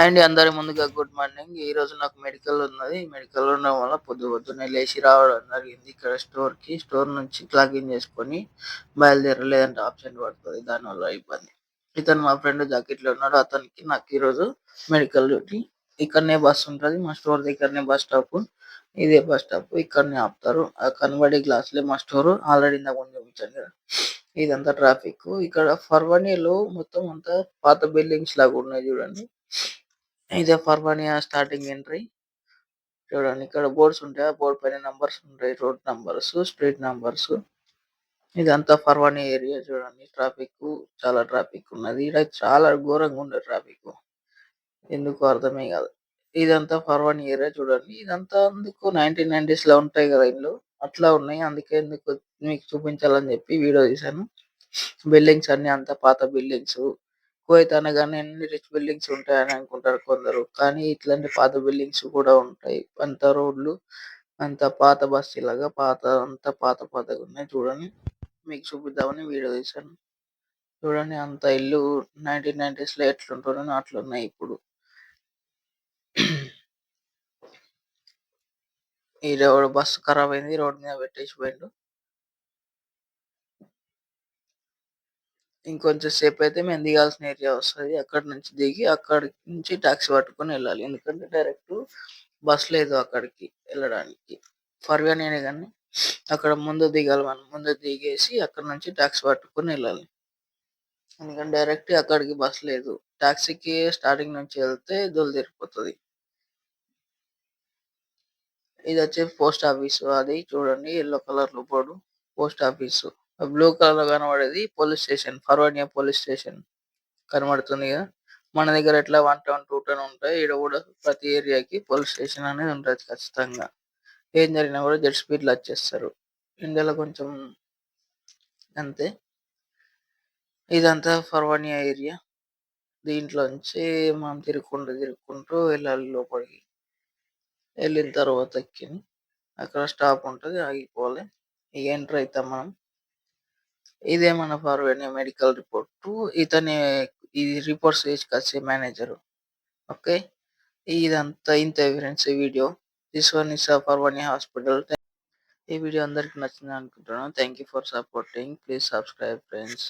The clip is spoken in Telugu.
అండ్ అందరి ముందుగా గుడ్ మార్నింగ్. ఈ రోజు నాకు మెడికల్ ఉన్నది. మెడికల్ ఉండడం వల్ల పొద్దు పొద్దున్నే లేచి రావడం జరిగింది ఇక్కడ స్టోర్కి స్టోర్ నుంచి లాగిన్ చేసుకొని బయలుదేరలేదంటే. ఆప్షన్ పడుతుంది. దాని వల్ల ఇబ్బంది. ఇతను మా ఫ్రెండ్ జాకెట్లో ఉన్నాడు. అతనికి నాకు ఈ రోజు మెడికల్ డ్యూటీ. ఇక్కడనే బస్ ఉంటది. మా స్టోర్ దగ్గరనే బస్ స్టాప్. ఇదే బస్ స్టాప్. ఇక్కడనే ఆపుతారు. కనబడే గ్లాస్ లే మా స్టోర్. ఆల్రెడీ ఇందాక ముందు చూపించాను కదా. ఇదంతా ట్రాఫిక్. ఇక్కడ ఫర్వనీలో మొత్తం అంతా పాత బిల్డింగ్స్ లాగా ఉన్నాయి చూడండి. ఇదే ఫర్వానియా స్టార్టింగ్ ఎంట్రీ. చూడండి ఇక్కడ బోర్డ్స్ ఉంటాయి. ఆ బోర్డు పైన నంబర్స్ ఉంటాయి. Road numbers street numbers. ఇదంతా పర్వాణి ఏరియా చూడండి. ట్రాఫిక్ చాలా ట్రాఫిక్ ఉన్నది. ఇక్కడ చాలా ఘోరంగా ఉండే ట్రాఫిక్. ఎందుకు అర్థమే కాదు. ఇదంతా ఫర్వాని ఏరియా చూడండి. ఇదంతా అందుకు నైన్టీన్ నైన్టీస్లో ఉంటాయి కదా ఇల్లు. అట్లా ఉన్నాయి. అందుకే ఎందుకు మీకు చూపించాలని చెప్పి వీడియో తీశాను. బిల్డింగ్స్ అన్ని అంత పాత బిల్డింగ్స్. కువైట్ అనగానే అన్ని రిచ్ బిల్డింగ్స్ ఉంటాయని అనుకుంటారు కొందరు. కానీ ఇట్లాంటి పాత బిల్డింగ్స్ కూడా ఉంటాయి. అంత రోడ్లు అంత పాత బస్తీ లాగా పాత అంత పాత పాతగా ఉన్నాయి. చూడండి మీకు చూపిద్దామని వీడియో తీశాను. చూడండి అంత ఇల్లు నైన్టీన్ నైన్టీస్లో ఎట్లుంటారో అట్లున్నాయి ఇప్పుడు. ఈ రోడ్ బస్సు ఖరాబ్ అయింది రోడ్ మీద పెట్టేసి పోయిండు ఇంకొంచెం సేపు అయితే మేము దిగాల్సిన ఏరియా వస్తది. అక్కడ నుంచి దిగి అక్కడ నుంచి టాక్సీ పట్టుకొని వెళ్ళాలి. ఎందుకంటే డైరెక్ట్ బస్ లేదు అక్కడికి వెళ్ళడానికి. నేనే కానీ అక్కడ ముందు దిగాలి మనం. ముందు దిగేసి అక్కడ నుంచి టాక్సీ పట్టుకొని వెళ్ళాలి. ఎందుకంటే డైరెక్ట్ అక్కడికి బస్ లేదు. టాక్సీకి స్టార్టింగ్ నుంచి వెళ్తే దొల్ తిరిగిపోతుంది ఇది వచ్చి పోస్ట్ ఆఫీస్. అది చూడండి ఎల్లో కలర్లో బోర్డు పోస్ట్ ఆఫీస్. బ్లూ కలర్లో కనబడేది police station Farwaniya police station కనబడుతుంది కదా. మన దగ్గర ఎట్లా వన్ టౌన్ టూ టౌన్ ఉంటాయి. ఈడ కూడా ప్రతి ఏరియాకి పోలీస్ స్టేషన్ అనేది ఉంటుంది ఖచ్చితంగా. ఏం జరిగినా కూడా జెట్ స్పీడ్లో వచ్చేస్తారు. ఇండియాలో కొంచెం అంతే. ఇదంతా ఫర్వానియా ఏరియా. దీంట్లో నుంచి మనం తిరుక్కుంటూ తిరుక్కుంటూ వెళ్ళాలి లోపలికి. వెళ్ళిన తర్వాత ఎక్కిని అక్కడ స్టాప్ ఉంటది ఆగిపోవాలి. ఎంటర్ అవుతాం మనం. ఇదే మన ఫార్వర్డ్ మెడికల్ రిపోర్ట్ ఇతని ఈ రిపోర్ట్స్ తీసుకొచ్చే మేనేజర్ ఓకే ఇదంతా ఇంత ఫ్రెండ్స్ ఈ video this one is forward hospital ఈ వీడియో అందరికి నచ్చింది అనుకుంటున్నాను. Thank you for supporting please subscribe friends